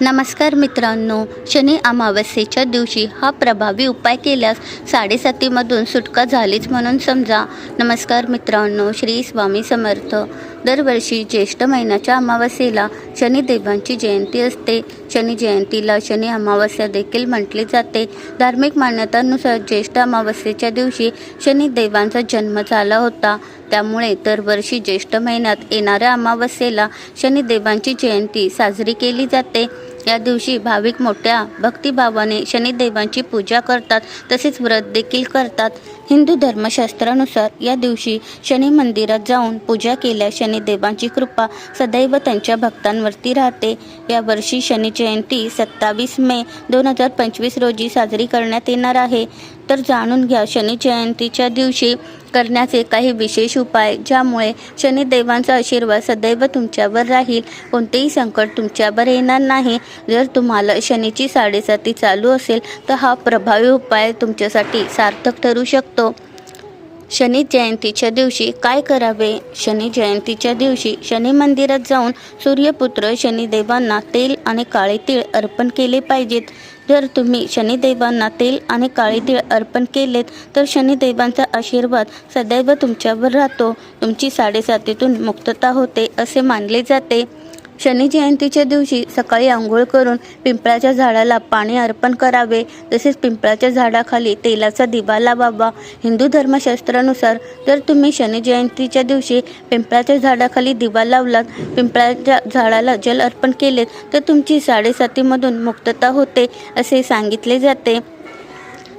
नमस्कार मित्रांनो शनी अमावस्येच्या दिवशी हा प्रभावी उपाय केल्यास साडेसातीमधून सुटका झालीच म्हणून समजा. नमस्कार मित्रांनो श्री स्वामी समर्थ. दरवर्षी ज्येष्ठ महिन्याच्या अमावस्येला शनिदेवांची जयंती असते. शनी जयंतीला शनी अमावस्या देखील म्हटली जाते. धार्मिक मान्यतांनुसार ज्येष्ठ अमावस्येच्या दिवशी शनिदेवांचा जन्म झाला होता. त्यामुळे दरवर्षी ज्येष्ठ महिन्यात येणाऱ्या अमावस्येला शनिदेवांची जयंती साजरी केली जाते. या दिवशी भाविक मोठ्या भक्तिभावाने शनिदेवांची पूजा करतात तसेच व्रत देखील करतात. हिंदू धर्मशास्त्रानुसार या दिवशी शनी मंदिरात जाऊन पूजा केल्या शनिदेवांची कृपा सदैव त्यांच्या भक्तांवरती राहते. यावर्षी शनी जयंती सत्तावीस मे दोन हजार पंचवीस रोजी साजरी करण्यात येणार आहे. तर जाणून घ्या शनी जयंतीच्या दिवशी करण्याचे काही विशेष उपाय ज्यामुळे शनिदेवांचा आशीर्वाद सदैव तुमच्यावर राहील. कोणतेही संकट तुमच्यावर येणार नाही. जर तुम्हाला शनीची साडेसाती चालू असेल तर हा प्रभावी उपाय तुमच्यासाठी सार्थक ठरू शकतो. शनी जयंतीच्या दिवशी काय करावे? शनी जयंतीच्या दिवशी शनी मंदिरात जाऊन सूर्यपुत्र शनिदेवांना तेल आणि काळे तीळ अर्पण केले पाहिजेत. जर तुम्ही शनिदेवांना तेल आणि काळे तीळ अर्पण केलेत तर शनिदेवांचा आशीर्वाद सदैव तुमच्यावर राहतो. तुमची साडेसातीतून मुक्तता होते असे मानले जाते. शनी जयंतीच्या दिवशी सकाळी आंघोळ करून पिंपळाच्या झाडाला पाणी अर्पण करावे. तसेच पिंपळाच्या झाडाखाली तेलाचा दिवा लावावा. हिंदू धर्मशास्त्रानुसार जर तुम्ही शनी जयंतीच्या दिवशी पिंपळाच्या झाडाखाली दिवा लावलात पिंपळाच्या झाडाला जल अर्पण केलेत तर तुमची साडेसातीमधून मुक्तता होते असे सांगितले जाते.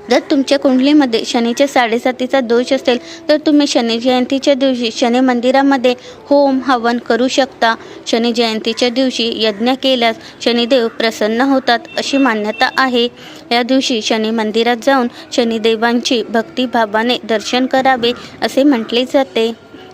जर तुमच्या कुंडलीमध्ये शनीच्या साडेसातीचा दोष असेल तर तुम्ही शनी जयंतीच्या दिवशी शनी मंदिरामध्ये होम हवन करू शकता. शनी जयंतीच्या दिवशी यज्ञ केल्यास शनिदेव प्रसन्न होतात अशी मान्यता आहे. या दिवशी शनी मंदिरात जाऊन शनिदेवांची भक्तिभावाने दर्शन करावे असे म्हटले जाते.